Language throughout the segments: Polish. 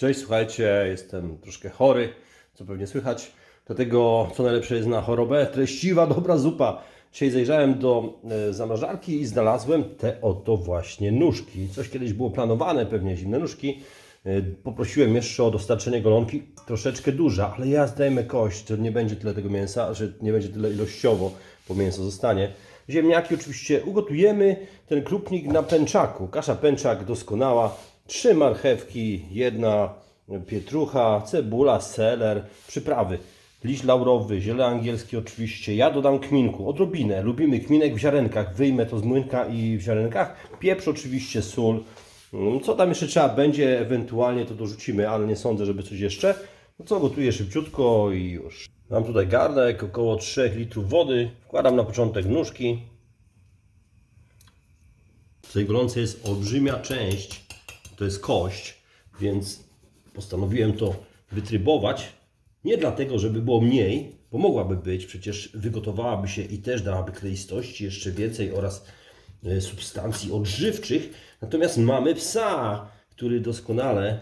Cześć, słuchajcie, jestem troszkę chory, co pewnie słychać. Dlatego, co najlepsze jest na chorobę, treściwa, dobra zupa. Dzisiaj zajrzałem do e, zamrażarki i znalazłem te oto właśnie nóżki. Coś kiedyś było planowane, pewnie zimne nóżki. E, Poprosiłem jeszcze o dostarczenie golonki, troszeczkę duża, ale ja zdajemy kość, że nie będzie tyle tego mięsa, że nie będzie tyle ilościowo, bo mięso zostanie. Ziemniaki oczywiście ugotujemy, ten krupnik na pęczaku. Kasza pęczak doskonała, trzy marchewki, jedna pietrucha, cebula, seler, przyprawy. Liść laurowy, ziele angielskie oczywiście. Ja dodam kminku, odrobinę. Lubimy kminek w ziarenkach. Wyjmę to z młynka i w ziarenkach. Pieprz oczywiście, sól. Mm, Co tam jeszcze trzeba będzie, ewentualnie to dorzucimy, ale nie sądzę, żeby coś jeszcze. No co, gotuję szybciutko i już. Mam tutaj garnek, około 3 litrów wody. Wkładam na początek nóżki. W tej golące jest olbrzymia część, to jest kość, więc postanowiłem to wytrybować. Nie dlatego, żeby było mniej, bo mogłaby być, przecież wygotowałaby się i też dałaby kleistości jeszcze więcej oraz e, substancji odżywczych. Natomiast mamy psa, który doskonale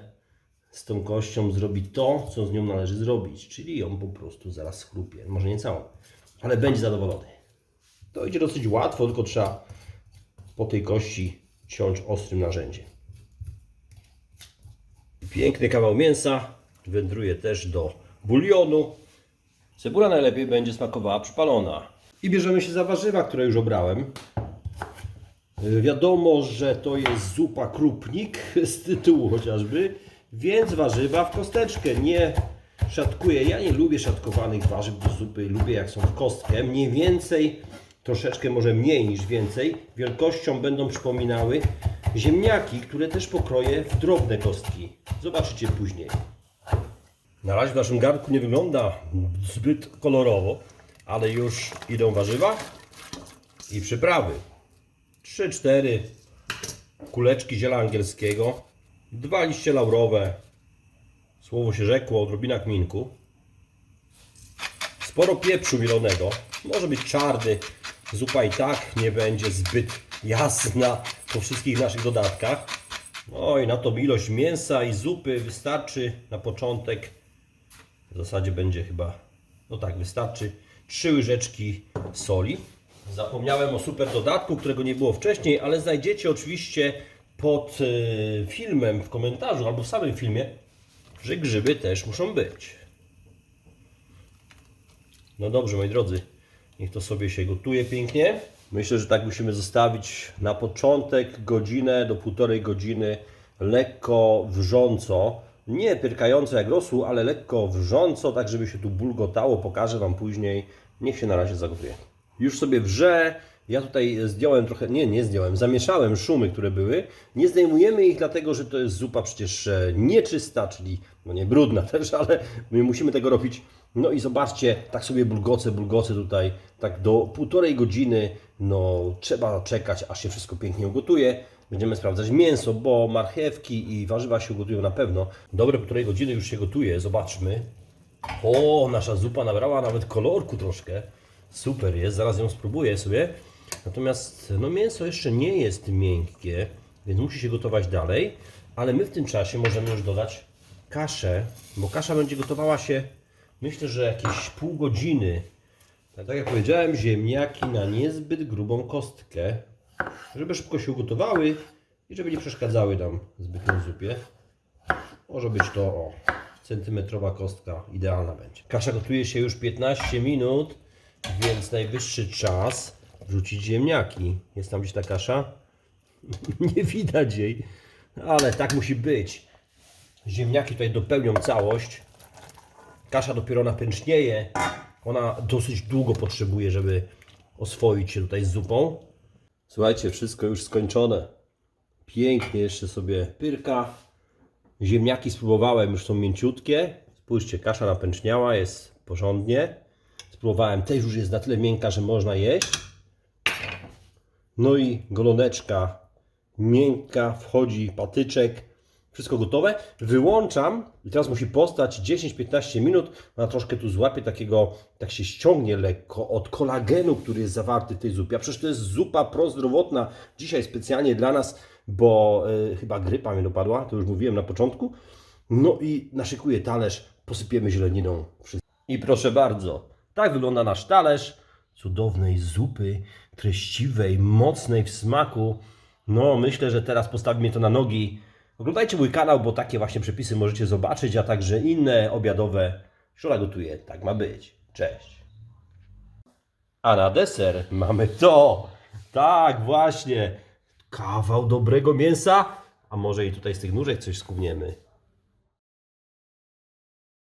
z tą kością zrobi to, co z nią należy zrobić, czyli ją po prostu zaraz schrupie. Może nie całą, ale będzie zadowolony. To idzie dosyć łatwo, tylko trzeba po tej kości ciąć ostrym narzędziem. Piękny kawał mięsa wędruje też do bulionu. Cebula najlepiej będzie smakowała przypalona. I bierzemy się za warzywa, które już obrałem. Yy, Wiadomo, że to jest zupa krupnik z tytułu chociażby, więc warzywa w kosteczkę. Nie szatkuję. Ja nie lubię szatkowanych warzyw do zupy. Lubię jak są w kostkę. Mniej więcej, troszeczkę może mniej niż więcej, wielkością będą przypominały ziemniaki, które też pokroję w drobne kostki. Zobaczycie później. Na razie w naszym garnku nie wygląda zbyt kolorowo, ale już idą warzywa i przyprawy. 3-4 kuleczki ziela angielskiego, dwa liście laurowe, słowo się rzekło, odrobina kminku, sporo pieprzu mielonego, może być czarny, zupa i tak nie będzie zbyt jasna po wszystkich naszych dodatkach. No i na to ilość mięsa i zupy wystarczy na początek. W zasadzie będzie chyba, no tak, wystarczy 3 łyżeczki soli. Zapomniałem o super dodatku, którego nie było wcześniej, ale znajdziecie oczywiście pod e, filmem w komentarzu albo w samym filmie, że grzyby też muszą być. No dobrze, moi drodzy, niech to sobie się gotuje pięknie. Myślę, że tak musimy zostawić na początek godzinę do półtorej godziny lekko wrząco. Nie pyrkająco jak rosół, ale lekko wrząco, tak żeby się tu bulgotało. Pokażę Wam później. Niech się na razie zagotuje. Już sobie wrze. Ja tutaj zdjąłem trochę, nie, nie zdjąłem, zamieszałem szumy, które były. Nie zdejmujemy ich dlatego, że to jest zupa przecież e, nieczysta, czyli no nie brudna też, ale my musimy tego robić. No i zobaczcie, tak sobie bulgoce, bulgoce tutaj, tak do półtorej godziny, no trzeba czekać, aż się wszystko pięknie ugotuje. Będziemy sprawdzać mięso, bo marchewki i warzywa się ugotują na pewno. Dobre półtorej godziny już się gotuje, zobaczmy. O, nasza zupa nabrała nawet kolorku troszkę. Super jest, zaraz ją spróbuję sobie. Natomiast no, mięso jeszcze nie jest miękkie, więc musi się gotować dalej. Ale my w tym czasie możemy już dodać kaszę, bo kasza będzie gotowała się myślę, że jakieś pół godziny. Tak, tak jak powiedziałem, ziemniaki na niezbyt grubą kostkę, żeby szybko się ugotowały i żeby nie przeszkadzały nam zbytnio zupie. Może być to o, centymetrowa kostka, idealna będzie. Kasza gotuje się już 15 minut, więc najwyższy czas wrzucić ziemniaki. Jest tam gdzieś ta kasza? Nie widać jej, ale tak musi być. Ziemniaki tutaj dopełnią całość. Kasza dopiero napęcznieje. Ona dosyć długo potrzebuje, żeby oswoić się tutaj z zupą. Słuchajcie, wszystko już skończone. Pięknie jeszcze sobie pyrka. Ziemniaki spróbowałem, już są mięciutkie. Spójrzcie, kasza napęczniała, jest porządnie. Spróbowałem, też już jest na tyle miękka, że można jeść. No i goloneczka miękka, wchodzi patyczek, wszystko gotowe. Wyłączam i teraz musi postać 10-15 minut. Ona troszkę tu złapie takiego, tak się ściągnie lekko od kolagenu, który jest zawarty w tej zupie. A przecież to jest zupa prozdrowotna. Dzisiaj specjalnie dla nas, bo y, chyba grypa mnie dopadła, to już mówiłem na początku. No i naszykuję talerz, posypiemy zieleniną. I proszę bardzo, tak wygląda nasz talerz cudownej zupy, treściwej, mocnej w smaku. No, myślę, że teraz postawimy to na nogi. Oglądajcie mój kanał, bo takie właśnie przepisy możecie zobaczyć, a także inne obiadowe. Szula gotuje, tak ma być. Cześć. A na deser mamy to. Tak, właśnie. Kawał dobrego mięsa. A może i tutaj z tych nóżek coś skubniemy.